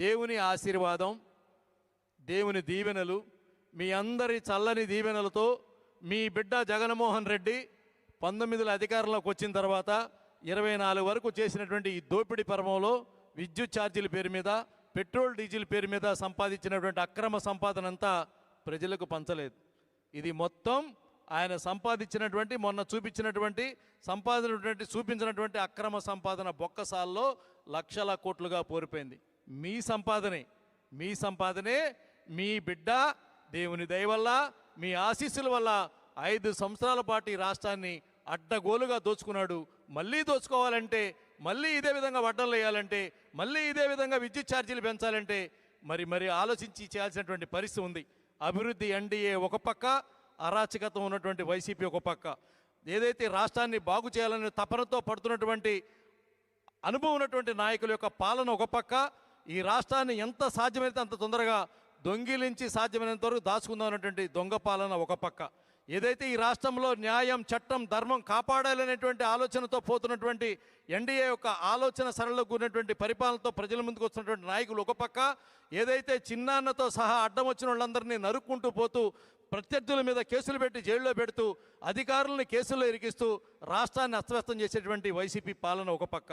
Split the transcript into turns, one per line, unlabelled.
దేవుని ఆశీర్వాదం దేవుని దీవెనలు మీ అందరి చల్లని దీవెనలతో మీ బిడ్డ జగన్మోహన్ రెడ్డి పంతొమ్మిదిలో అధికారంలోకి వచ్చిన తర్వాత ఇరవై నాలుగు వరకు చేసినటువంటి ఈ దోపిడీ పర్వంలో విద్యుత్ ఛార్జీల పేరు మీద పెట్రోల్ డీజిల్ పేరు మీద సంపాదించినటువంటి అక్రమ సంపాదన అంతా ప్రజలకు పంచలేదు. ఇది మొత్తం ఆయన సంపాదించినటువంటి మొన్న చూపించినటువంటి సంపాదించినటువంటి చూపించినటువంటి అక్రమ సంపాదన బొక్కసాల్లో లక్షల కోట్లుగా పోరిపోయింది. మీ సంపాదనే మీ సంపాదనే మీ బిడ్డ దేవుని దయ వల్ల మీ ఆశీస్సుల వల్ల ఐదు సంవత్సరాల పాటు ఈ రాష్ట్రాన్ని అడ్డగోలుగా దోచుకున్నాడు. మళ్ళీ దోచుకోవాలంటే మళ్ళీ ఇదే విధంగా వడ్డలు వేయాలంటే మళ్ళీ ఇదే విధంగా విద్యుత్ ఛార్జీలు పెంచాలంటే మరి మరి ఆలోచించి చేయాల్సినటువంటి పరిస్థితి ఉంది. అభివృద్ధి ఎన్డీఏ ఒక పక్క అరాచకత్వం ఉన్నటువంటి వైసీపీ ఒక పక్క. ఏదైతే రాష్ట్రాన్ని బాగు చేయాలనే తపనతో పడుతున్నటువంటి అనుభవం ఉన్నటువంటి నాయకుల యొక్క పాలన ఒక పక్క ఈ రాష్ట్రాన్ని ఎంత సాధ్యమైతే అంత తొందరగా దొంగిలించి సాధ్యమైనంత వరకు దాచుకుందాం దొంగ పాలన ఒక పక్క. ఏదైతే ఈ రాష్ట్రంలో న్యాయం చట్టం ధర్మం కాపాడాలనేటువంటి ఆలోచనతో పోతున్నటువంటి ఎన్డీఏ యొక్క ఆలోచన సరళకు కూడినటువంటి పరిపాలనతో ప్రజల ముందుకు వస్తున్నటువంటి నాయకులు ఒక పక్క. ఏదైతే చిన్నాన్నతో సహా అడ్డం వచ్చిన వాళ్ళందరినీ నరుక్కుంటూ పోతూ ప్రత్యర్థుల మీద కేసులు పెట్టి జైల్లో పెడుతూ అధికారులను కేసుల్లో ఇరికిస్తూ రాష్ట్రాన్ని అస్తవ్యస్తం చేసేటువంటి వైసీపీ పాలన ఒక పక్క.